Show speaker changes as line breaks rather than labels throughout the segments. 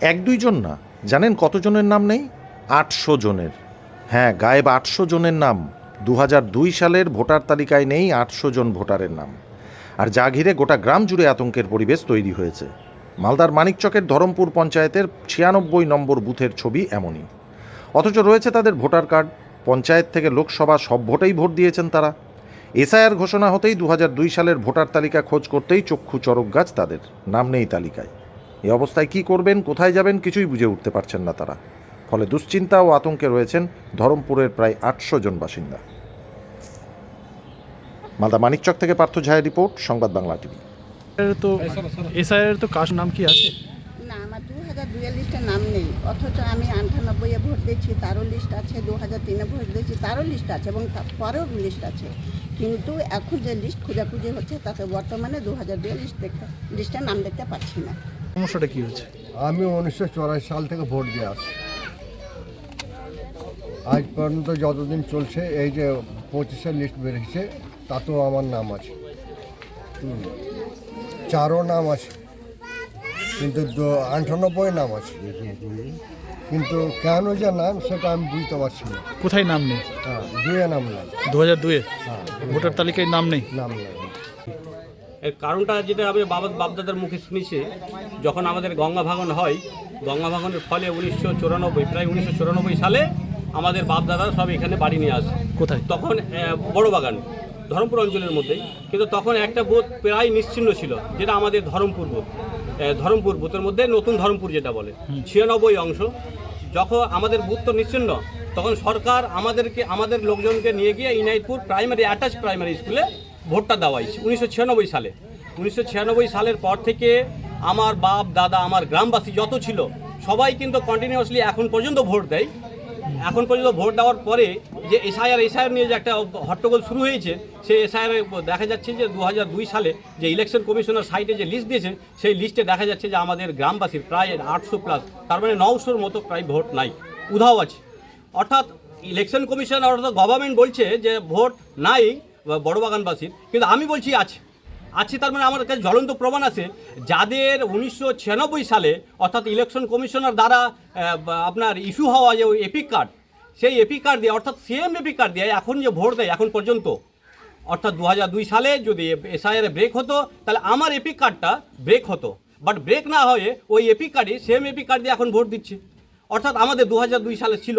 এক দুইজন না। জানেন কতজনের নাম নেই? আটশো জনের। হ্যাঁ গায়েব আটশো জনের নাম। দু দুই সালের ভোটার তালিকায় নেই আটশো জন ভোটারের নাম। আর যা ঘিরে গোটা গ্রাম জুড়ে আতঙ্কের পরিবেশ তৈরি হয়েছে। মালদার মানিকচকের ধরমপুর পঞ্চায়েতের ছিয়ানব্বই নম্বর বুথের ছবি এমনই। অথচ রয়েছে তাদের ভোটার কার্ড। পঞ্চায়েত থেকে লোকসভা সব ভোটেই ভোট দিয়েছেন তারা। এসআইআর ঘোষণা হতেই দু সালের ভোটার তালিকা খোঁজ করতেই চক্ষু চরক গাছ তাদের। নাম নেই তালিকায়। এই অবস্থায় কি করবেন কোথায় যাবেন কিছুই বুঝে উঠতে পারছেন না তারা। ফলে দুশ্চিন্তা ও আতঙ্কে রয়েছেন ধরমপুরের প্রায় আটশো জন বাসিন্দা। মালদা মানিকচক থেকে পার্থ ঝায়ের রিপোর্ট সংবাদ বাংলা টিভি।
তো এসআইয়ের তো কাজ নাম কি আছে?
না আমার দু হাজার দুয়ের লিস্টে নাম নেই। অথচ আমি আটানব্বইয়ে ভোট দিয়েছি তারও লিস্ট আছে দু হাজার তিনে ভোট দিয়েছি তারও লিস্ট আছে এবং তার পরেও লিস্ট আছে। কিন্তু এখন যে লিস্ট খোঁজাখুঁজি হচ্ছে তাতে বর্তমানে দু হাজার দুয়ের লিস্ট দেখতে লিস্টে নাম দেখতে পাচ্ছি না।
সমস্যাটা কি হচ্ছে
আমি উনিশশো চুরাশি সাল থেকে ভোট দিয়ে আসছি। আজ পর্যন্ত যতদিন চলছে এই যে পঁচিশের লিস্ট বেরিয়েছে তাতেও আমার নাম আছে। চারও নাম আছে। কিন্তু আটানব্বই নাম আছে। কিন্তু কেন যে নাম সেটা আমি বুঝতে পারছি না।
কোথায় নাম নেই?
হ্যাঁ দুয়ে নাম নাম
দু হাজার দুয়ে
হ্যাঁ
ভোটার তালিকায় নাম নেই?
নাম নেই।
এর কারণটা যেটা আমি বাবা বাপদাদার মুখে শুনেছি যখন আমাদের গঙ্গা ভাঙন হয় গঙ্গা ভাঙনের ফলে উনিশশো চুরানব্বই প্রায় উনিশশো চুরানব্বই সালে আমাদের বাপদাদা সব এখানে বাড়ি নিয়ে আসে।
কোথায়?
তখন বড় বাগান ধরমপুর অঞ্চলের মধ্যেই। কিন্তু তখন একটা বোধ প্রায় নিশ্চিন্ন ছিল যেটা আমাদের ধরমপুর বোধ। ধরমপুর বুথের মধ্যে নতুন ধরমপুর যেটা বলে ছিয়ানব্বই অংশ। যখন আমাদের বুথ তো নিশ্চিন্ন তখন সরকার আমাদেরকে আমাদের লোকজনকে নিয়ে গিয়ে ইনাইতপুর প্রাইমারি অ্যাটাচ প্রাইমারি স্কুলে ভোটটা দেওয়াইছে উনিশশো ছিয়ানব্বই সালে। উনিশশো ছিয়ানব্বই সালের পর থেকে আমার বাপ, দাদা, আমার গ্রামবাসী যত ছিল, সবাই কিন্তু কন্টিনিউয়াসলি এখন পর্যন্ত ভোট দেয়। এখন পর্যন্ত ভোট দেওয়ার পরে যে এসআইআর এসআইআর নিয়ে যে একটা হট্টগোল শুরু হয়েছে, সেই এসআইআর দেখা যাচ্ছে যে দু সালে যে ইলেকশন কমিশনার সাইটে যে লিস্ট দিয়েছে, সেই লিস্টে দেখা যাচ্ছে যে আমাদের গ্রামবাসীর প্রায় আটশো প্লাস তার মানে নশোর মতো প্রায় ভোট নাই, উধাও আছে। অর্থাৎ ইলেকশন কমিশন অর্থাৎ গভর্নমেন্ট বলছে যে ভোট নাই বড় বাগানবাসীর। কিন্তু আমি বলছি আছে। আছে তার মানে আমার কাছে জ্বলন্ত প্রমাণ আছে, যাদের উনিশশো ছিয়ানব্বই সালে অর্থাৎ ইলেকশন কমিশনার দ্বারা আপনার ইস্যু হওয়া যে ওই এপিক কার্ড সেই এপিক কার্ড দিয়ে, অর্থাৎ সেম এপিক কার্ড দিয়ে এখন যে ভোট দেয়, এখন পর্যন্ত, অর্থাৎ দু সালে যদি এসআইআর ব্রেক হতো, তাহলে আমার এপিক কার্ডটা ব্রেক হতো। বাট ব্রেক না হয়ে ওই এপিক কার্ডই সেম এপিক কার্ড দিয়ে এখন ভোট দিচ্ছে। অর্থাৎ আমাদের দু সালে ছিল।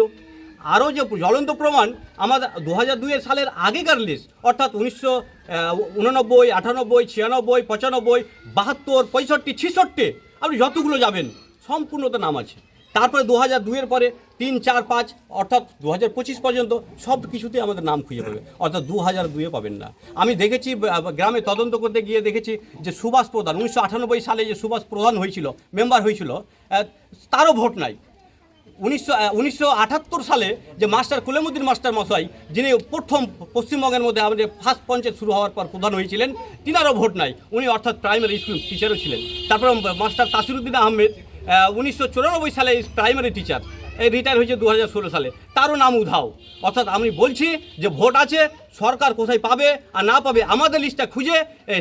আরও যে জ্বলন্ত প্রমাণ, আমাদের দু হাজার দুইয়ের সালের আগেকার লিস্ট অর্থাৎ উনিশশো উননব্বই, আটানব্বই, ছিয়ানব্বই, পঁচানব্বই, বাহাত্তর, পঁয়ষট্টি, ছিষট্টি, আপনি যতগুলো যাবেন সম্পূর্ণ তো নাম আছে। তারপরে দু হাজার দুইয়ের পরে তিন, চার, পাঁচ, অর্থাৎ দু হাজার পঁচিশ পর্যন্ত সব কিছুতেই আমাদের নাম খুঁজে পাবে। অর্থাৎ দু হাজার দুইয়ে পাবেন না। আমি দেখেছি গ্রামে তদন্ত করতে গিয়ে দেখেছি যে সুভাষ প্রধান, উনিশশো আটানব্বই সালে যে সুভাষ প্রধান হয়েছিল, মেম্বার হয়েছিল তারও ভোট নাই। উনিশশো সালে যে মাস্টার কুলেমুদ্দিন মাস্টার মশাই, যিনি প্রথম পশ্চিমবঙ্গের মধ্যে আমাদের ফার্স্ট পঞ্চায়েত শুরু হওয়ার পর প্রধান হয়েছিলেন, তিনারও ভোট নাই। উনি অর্থাৎ প্রাইমারি স্কুল টিচারও ছিলেন। তারপর মাস্টার তাসিরুদ্দিন আহমেদ উনিশশো চুরানব্বই সালে প্রাইমারি টিচার এই রিটায়ার হয়েছে দু হাজার ষোলো সালে। তারও নাম উধাও। অর্থাৎ আমি বলছি যে ভোট আছে, সরকার কোথায় পাবে আর না পাবে আমাদের লিস্টটা খুঁজে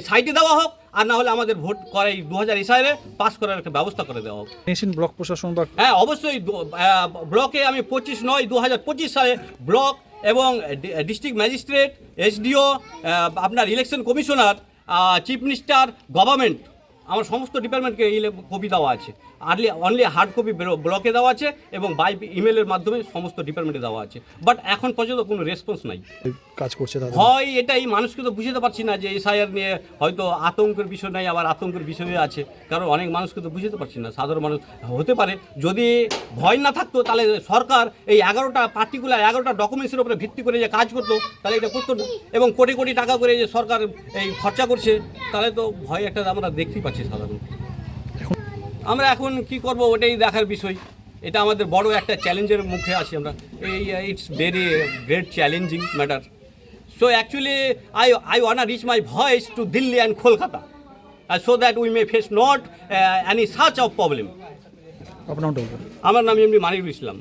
সাইটে দেওয়া হোক আর না হলে আমাদের ভোট করাই দু হাজার এসাইরে পাস করার একটা ব্যবস্থা করে দেওয়া হোক।
মেশিন ব্লক প্রশাসন বা
হ্যাঁ অবশ্যই ব্লকে আমি পঁচিশ নয় দু হাজার পঁচিশ সালে ব্লক এবং ডিস্ট্রিক্ট ম্যাজিস্ট্রেট এসডিও আপনার election commissioner chief minister government আমার সমস্ত ডিপার্টমেন্টকে এই কপি দেওয়া আছে। আর্লি অনলি হার্ড কপি ব্লকে দেওয়া আছে এবং বাই ইমেলের মাধ্যমে সমস্ত ডিপার্টমেন্টে দেওয়া আছে। বাট এখন পর্যন্ত কোনো রেসপন্স নাই।
কাজ করছে
হয় এটাই মানুষকে তো বুঝতে পারছি না যে এসআইআর নিয়ে হয়তো আতঙ্কের বিষয় নাই আবার আতঙ্কের বিষয় আছে। কারণ অনেক মানুষকে তো বুঝতে পারছি না সাধারণ মানুষ হতে পারে। যদি ভয় না থাকতো তাহলে সরকার এই এগারোটা পার্টিকুলার এগারোটা ডকুমেন্টসের উপরে ভিত্তি করে যে কাজ করতো তাহলে এটা করতো না। এবং কোটি কোটি টাকা করে যে সরকার এই খরচা করছে তাহলে তো ভয় একটা আমরা দেখতেই পাচ্ছি। সাধারণ আমরা এখন কি করব ওটাই দেখার বিষয়। এটা আমাদের বড় একটা চ্যালেঞ্জের মুখে আছি আমরা। এই it's very great challenging matter so actually I I want reach my voice to Delhi and Kolkata so that we may face not any such of problem
আপনার
আমার নাম এমনি মানিকুল ইসলাম।